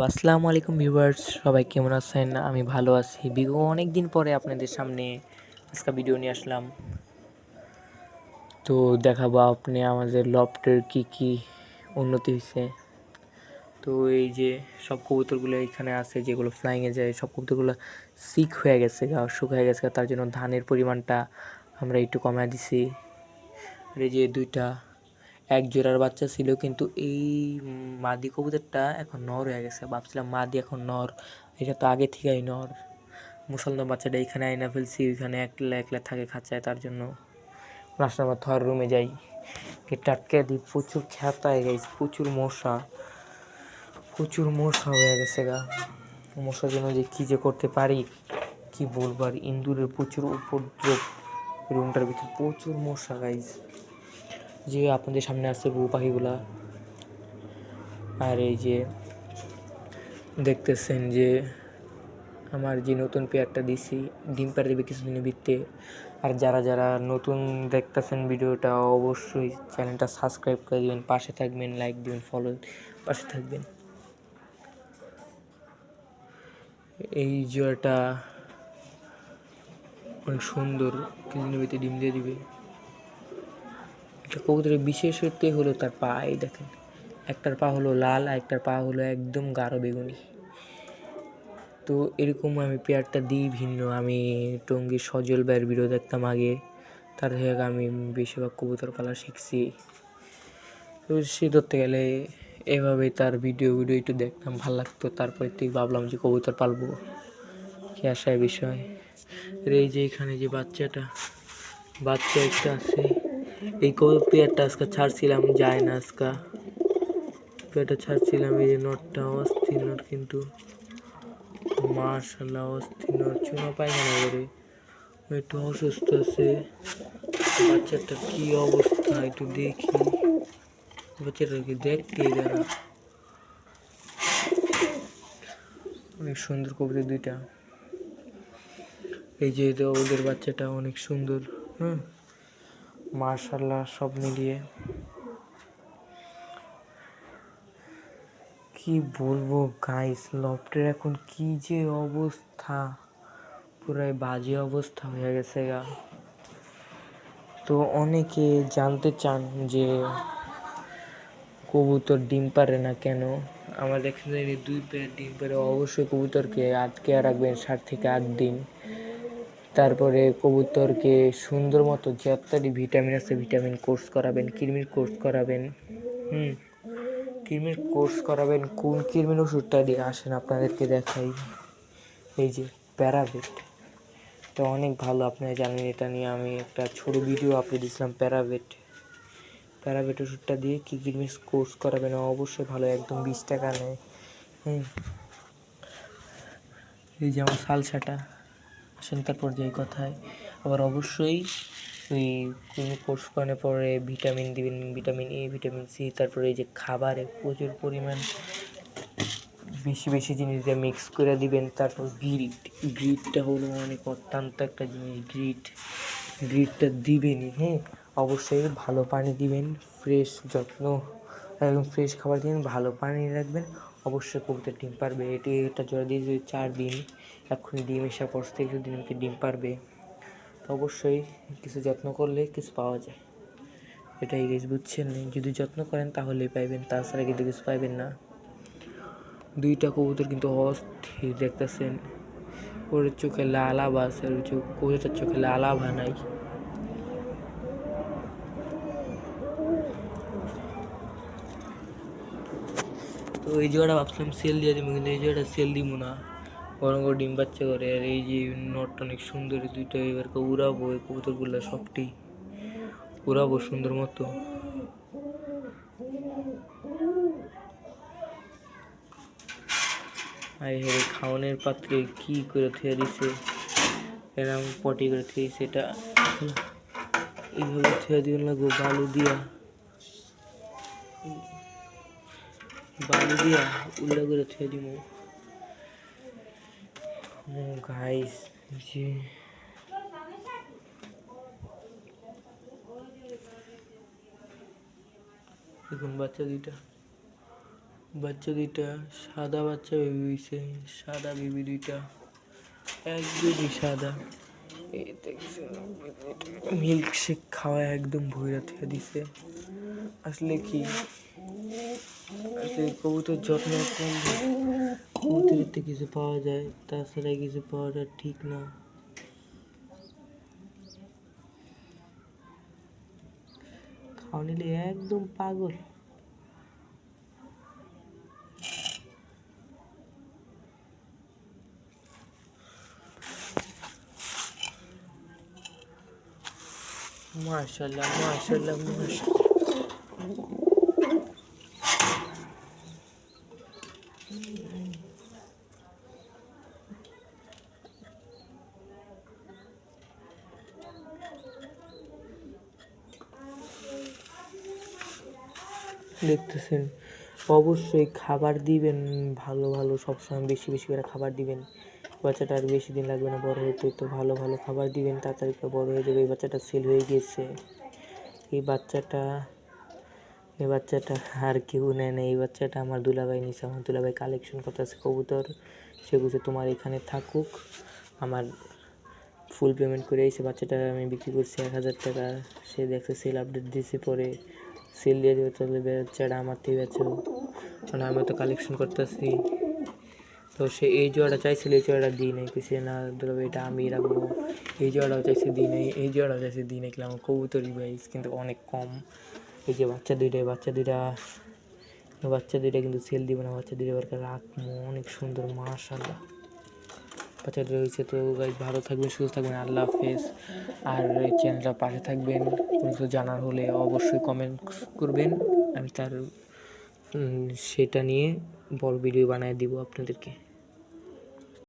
আসসালামু আলাইকুম ভিউয়ার্স, সবাই কেমন আছেন? আমি ভালো আছি। বিগত অনেক দিন পরে আপনাদের সামনে আজকে ভিডিও নিয়ে আসলাম। তো দেখাবো আপনি আমাদের লফটের কি কি উন্নতি হয়েছে। তো এই যে সব কবুতরগুলো এখানে আছে, যেগুলো ফ্লাইংয়ে যায়, সব কবুতরগুলো সিক হয়ে গেছে গা, অসুখ হয়ে গেছে তার জন্য ধানের পরিমাণটা আমরা একটু কমায় দিছি। আর এই যে দুইটা এক জোড়ার বাচ্চা ছিল, কিন্তু এই মাদি কবুতরটা এখন নর হয়ে গেছে। ভাবছিলাম মাদি এখন নর, এটা তো আগে থেকেই নর। মুসলমান বাচ্চাটা এখানে আইনা ফেলছি, ওইখানে একলা একলা থাকে খাঁচায়, তার জন্য লাস্ট আমার থর রুমে যাই। গেটটা আটকে দিই প্রচুর খ্যাতায় গেছে, প্রচুর মশা প্রচুর মশা হয়ে গেছে গা। মশার জন্য যে কী যে করতে পারি, কি বলব আর, ইন্দুরের প্রচুর উপদ্রব, রুমটার ভিতরে প্রচুর মশা গাইজ যে আপনাদের সামনে আসছে বউ পাখিগুলা। আর এই যে দেখতেছেন যে আমার যে নতুন পেয়ারটা দিছি, ডিম পাড়ে দেবে কিছুদিনের ভিত্তে আর যারা যারা নতুন দেখতেছেন ভিডিওটা, অবশ্যই চ্যানেলটা সাবস্ক্রাইব করে দিবেন, পাশে থাকবেন, লাইক দিবেন, ফলো, পাশে থাকবেন। এই জোয়াটা অনেক সুন্দর, কিছুদিনের ভিতরে ডিম দিয়ে দিবে। একটা কবুতরের বিশেষত্ব হলো তার পা এই দেখেন। একটার পা হলো লাল, আর একটার পা হলো একদম গাঢ় বেগুনি। তো এরকম আমি পেয়ারটা দিই ভিন্ন। আমি টঙ্গী সজল ভাইয়ের ভিডিও দেখতাম আগে। তার থেকে আমি বেশিরভাগ কবুতর পালা শিখছি। তো সে ধরতে গেলে এভাবে তার ভিডিও ভিডিও একটু দেখতাম, ভালো লাগতো। তারপরে থেকে ভাবলাম যে কবুতর পালবো। কি আশায় বিষয়? এই যে এখানে যে বাচ্চাটা, বাচ্চা একটা আছে। এই পেয়ারটা আজকে ছাড়ছিলাম, যায় না আজকে। পেয়ারটা ছাড়ছিলাম, এই যে নটটা অস্থির নট কিন্তু মার্শাল্লাহ অস্থির নট, চুনা পায়খানা করে। একটু অসুস্থ আছে। বাচ্চাটার কি অবস্থা একটু দেখি। বাচ্চাটাকে দেখতে যারা অনেক সুন্দর কবুতর দুইটা। এই যে ওদের বাচ্চাটা অনেক সুন্দর হ্যাঁ? মার্শাল্লাহ সব মিলিয়ে। কি বলব গাইস লফটের এখন কি যে অবস্থা। পুরাই বাজে অবস্থা হয়ে গেছে গা। তো অনেকে জানতে চান যে কবুতর ডিম পারে না কেন? আমাদের এখানে দুই পেয়ার ডিম পারে, অবশ্যই কবুতরকে আটকে রাখবেন সাত থেকে আট দিন। তারপরে কবুতরকে সুন্দর মতো যতটাই ভিটামিন আছে, ভিটামিন কোর্স করাবেন, কৃমির কোর্স করাবেন, হুম, কৃমির কোর্স করাবেন, কোন কৃমির ওষুধটা দিয়ে আসেন আপনাদেরকে দেখাই। এই যে প্যারাভেট তো অনেক ভালো, আপনারা জানেন এটা নিয়ে আমি একটা ছোট ভিডিও আপলোড দিয়েছিলাম প্যারাভেট। প্যারাভেট ওষুধটা দিয়ে কী কৃমির কোর্স করাবেন? অবশ্যই ভালো, একদম বিশ টাকা নেয়, হুম। এই যে আমার সালসাটা আসেন তারপর যে কথায়। আবার অবশ্যই কোর্স করানোর পরে ভিটামিন দিবেন ভিটামিন এ ভিটামিন সি তারপরে এই যে খাবারে প্রচুর পরিমাণ বেশি বেশি জিনিস দিয়ে মিক্স করে দিবেন। তারপর গ্রিট গ্রিটটা হলো অনেক অত্যন্ত একটা জিনিস। গ্রিট গ্রিটটা দিবেনই হ্যাঁ? অবশ্যই ভালো পানি দিবেন ফ্রেশ যত্ন একদম ফ্রেশ খাবার দিবেন, ভালো পানি রাখবেন। অবশ্যই কবুতর ডিম পারবে। এটি এটা জোড়া দিয়ে যদি চার দিন এক্ষুনি ডিম এসে পর থেকে যদি নাকি ডিম পারবে, তো অবশ্যই কিছু যত্ন করলে কিছু পাওয়া যায়। এটাই গেছ বুঝছেন? যদি যত্ন করেন তাহলেই পাইবেন, তাছাড়া কিন্তু কিছু পাইবেন না। দুইটা কবুতর কিন্তু অস্থির দেখতেছেন। ওর চোখে লাল আছে, ওর চোখ কবুতরটার চোখে লাল আভা তো এই জোড়া ভাবছিলাম সেল দিয়ে দিব, কিন্তু এই জোড়া সেল দিব না। বরং ডিম বাচ্চা করে আর এই যে নটটা অনেক সুন্দর দুইটা এবার উড়াবো, এই কবুতরগুলো সবটি। উড়াবো সুন্দর মতো। আই হে খাওয়ানোর পাত্রে কি করে থুয়ে দিছে এরকম পটি করে থুয়েছে এটা। এইভাবে থুয়ে দিবেন লাগবো বালু দিয়া। বালু দিয়া উল্টা করে থুয়ে দিব গাইস যে দেখুন বাচ্চা দুইটা। বাচ্চা দুইটা, সাদা বাচ্চা বেবি হইছে, সাদা বেবি দুইটা এক বেবি সাদা। এই দেখছেন মিল্ক শেক খাওয়া একদম ভৈরা থেকে দিছে। আসলে কি? আসলে কবুতর যত্ন করলে কবুতরের থেকে কিছু পাওয়া যায়, তাছাড়া কিছু পাওয়াটা ঠিক না। খাওয়া নিলে একদম পাগল। মাশাল্লাহ মাশাল্লাহ মাশাল্লাহ। দেখতেছেন, অবশ্যই খাবার দিবেন ভালো ভালো, সবসময় বেশি বেশি করে খাবার দিবেন। বাচ্চাটা আর বেশি দিন লাগবে না, বড় হতে তো ভালো ভালো খাবার দিবেন, তাড়াতাড়ি বড় হয়ে যাবে, এই বাচ্চাটা সেল হয়ে গিয়েছে। এই বাচ্চাটা এই বাচ্চাটা আর কেউ নেয় না। এই বাচ্চাটা আমার দুলাভাই নিছে। আমার দুলাভাই কালেকশন করতেছে কবুতর। সে বুঝে তোমার এখানে থাকুক। আমার ফুল পেমেন্ট করে এসে বাচ্চাটা আমি বিক্রি করছি এক হাজার টাকা। সে দেখছে সেল আপডেট দিয়েছে পরে। সেল দিয়ে দেবে, তাহলে বাচ্চাটা আমার থেকে বেচো কারণ আমি তো কালেকশন করতেছি। তো সে এই জোড়াটা চাইছিল, এই জোড়াটা দিই নাই। কিছু না ধরো এটা আমি রাখব। এই জোড়াটাও চাইছে দিই নাই, এই জোড়াটাও চাইছে দিই নাই। আমার কবুতরি বাইস কিন্তু অনেক কম। এই যে বাচ্চা দুইটা বাচ্চা দুইটা বাচ্চা দুইটা কিন্তু সেল দিব না, বাচ্চা দুইটা এবার রাখব অনেক সুন্দর মাশাল্লাহ বাচ্চা দুটো হয়েছে তো গাইজ ভালো থাকবেন, সুস্থ থাকবেন, আল্লাহ হাফেজ। আর চ্যানেলটা পাশে থাকবেন কিছু জানার হলে অবশ্যই কমেন্ট করবেন। আমি তার সেটা নিয়ে বড় ভিডিও বানিয়ে দিব আপনাদেরকে।